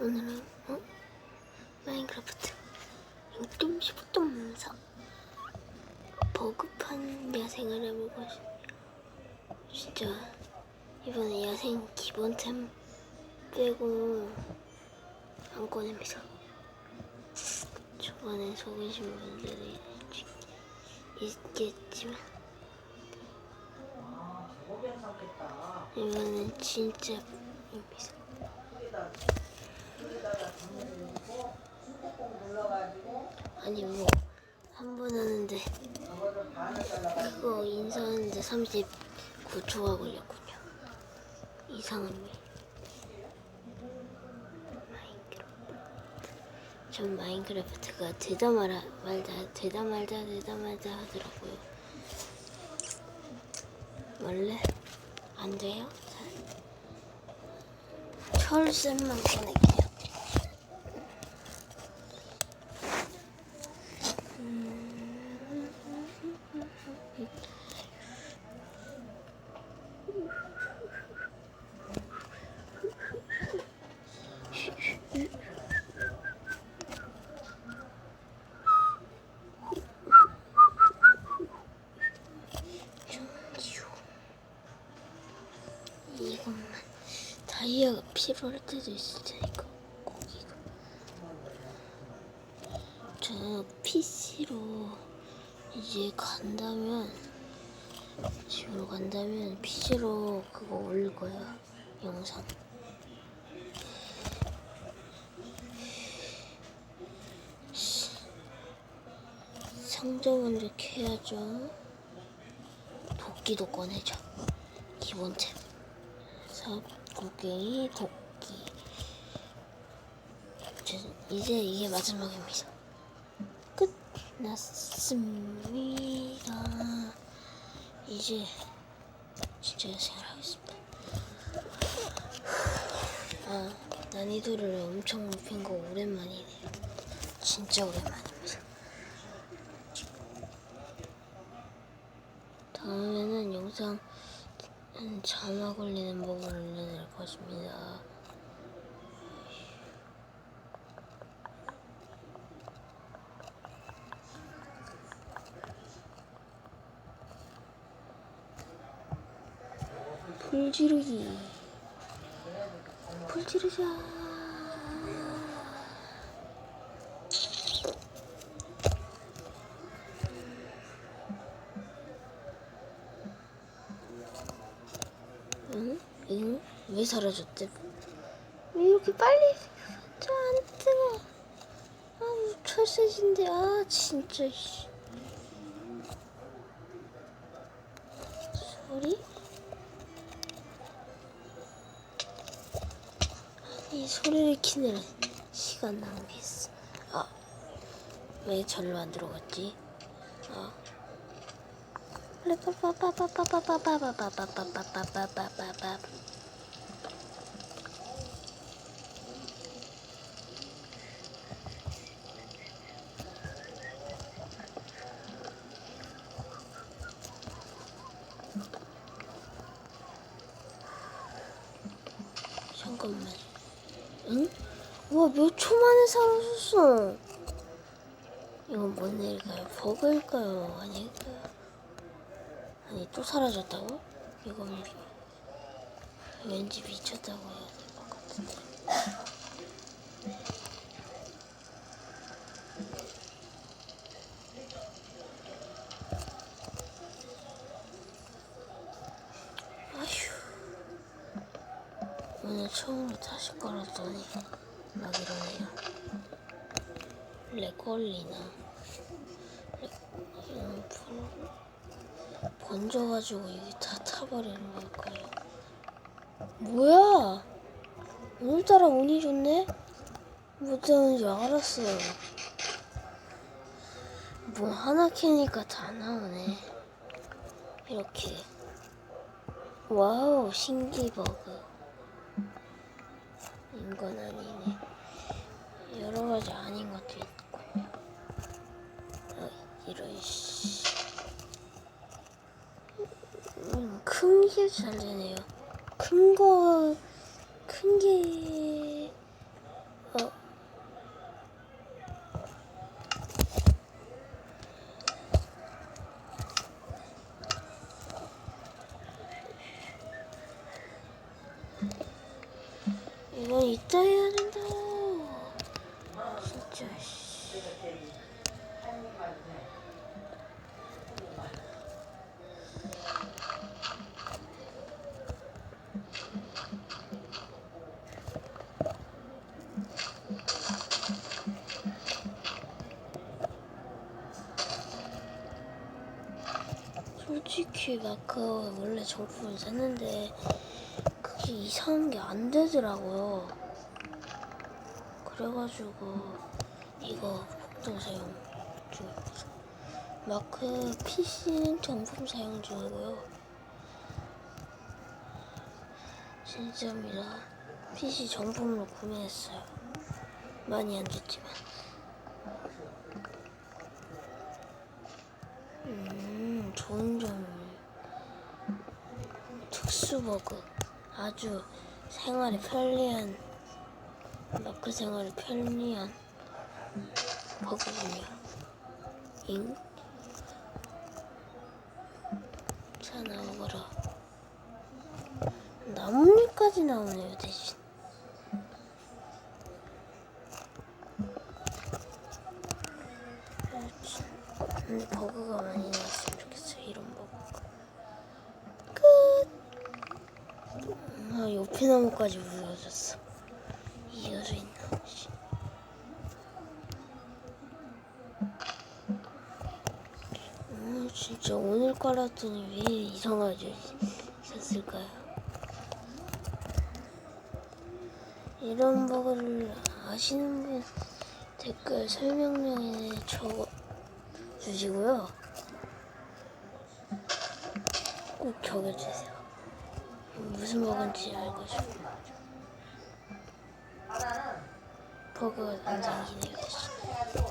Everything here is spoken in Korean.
오늘은 어? 마인크래프트. 0.15.4 버급한 야생을 해보고 싶 진짜. 이번에 야생 기본템 빼고 안 꺼냅니다 초반에 속으신 분들이 있겠지만. 이번엔 진짜 입니다 아니 뭐 한 번 하는데 그거 인사하는데 39초가 걸렸군요. 이상한 일. 마인크래프트. 전 마인크래프트가 되다 말아 말다 되다 말다 되다 말다 하더라고요. 원래 안 돼요? 잘. 철샘만 꺼낼게요. 이것만 다이아가 필요할 때도 있을 테니까 고기가. 저 PC로 이제 간다면 집으로 간다면 PC로 그거 올릴 거야 영상. 상자 먼저 캐야죠. 도끼도 꺼내자 기본템. 삽 고기 도끼 이제, 이게 마지막입니다. 끝났습니다. 이제 진짜 생활하겠습니다. 아 난이도를 엄청 높인 거 오랜만이네요 진짜 오랜만입니다. 다음에는 영상 음, 자막 올리는 법을 알려드릴 것입니다. 불 지르기. 불 지르자. 왜 사라졌대? 왜 이렇게 빨리 저안 뜨거? 아, 철새신데 아 진짜 씨. 소리? 이 소리를 키느라 시간 낭비했어. 아, 왜 절로 안 들어갔지? 아. 빠빠빠빠빠빠빠빠빠빠빠빠빠빠빠빠빠 잠깐만. 응? 와, 몇 초 만에 사라졌어. 이건 뭔 일일까요? 버그일까요? 아닐까요? 아니 또 사라졌다고? 이건 왠지 미쳤다고 해야 될 것 같은데 아휴 오늘 처음으로 다시 걸었더니 막 이러네요 불- 번져가지고 이게 다 타버리는 걸 거예요. 뭐야? 오늘따라 운이 좋네? 뭐 때문인지 알았어요. 뭐 하나 캐니까 다 나오네. 이렇게. 와우, 신기 버그. 인건 아니네. 여러 가지 아닌 것도 있고. 어, 이런 씨. 음, 큰게 잘 되네요. 큰 거, 큰 게 이건 이따 해야 된다. 진짜 씨. 솔직히 마크 원래 정품을 샀는데 그게 이상한 게 안 되더라고요. 그래가지고 이거 복도 사용 중입니다. 마크 PC는 정품 사용 중이고요. 진짜입니다. PC 정품으로 구매했어요. 많이 안 줬지만. 음, 좋은 점. 특수 버그. 아주 생활에 편리한, 마크 생활에 편리한 버그군요. 잉? 자, 나오거라. 나뭇잎까지 나오네요, 대신. 근데 버그가 많이 나왔으면 좋겠어요, 이런 버그. 아, 옆에 나무까지 무너졌어. 이어져 있나? 씨. 음, 진짜 오늘 깔았더니 왜 이상하게 있었을까요? 이런 버그를 아시는 분 댓글 설명란에 적어 주시고요. 꼭 적어주세요. 무슨 버그인지 알고 싶어요. 버그가 안 생기네요. 대신.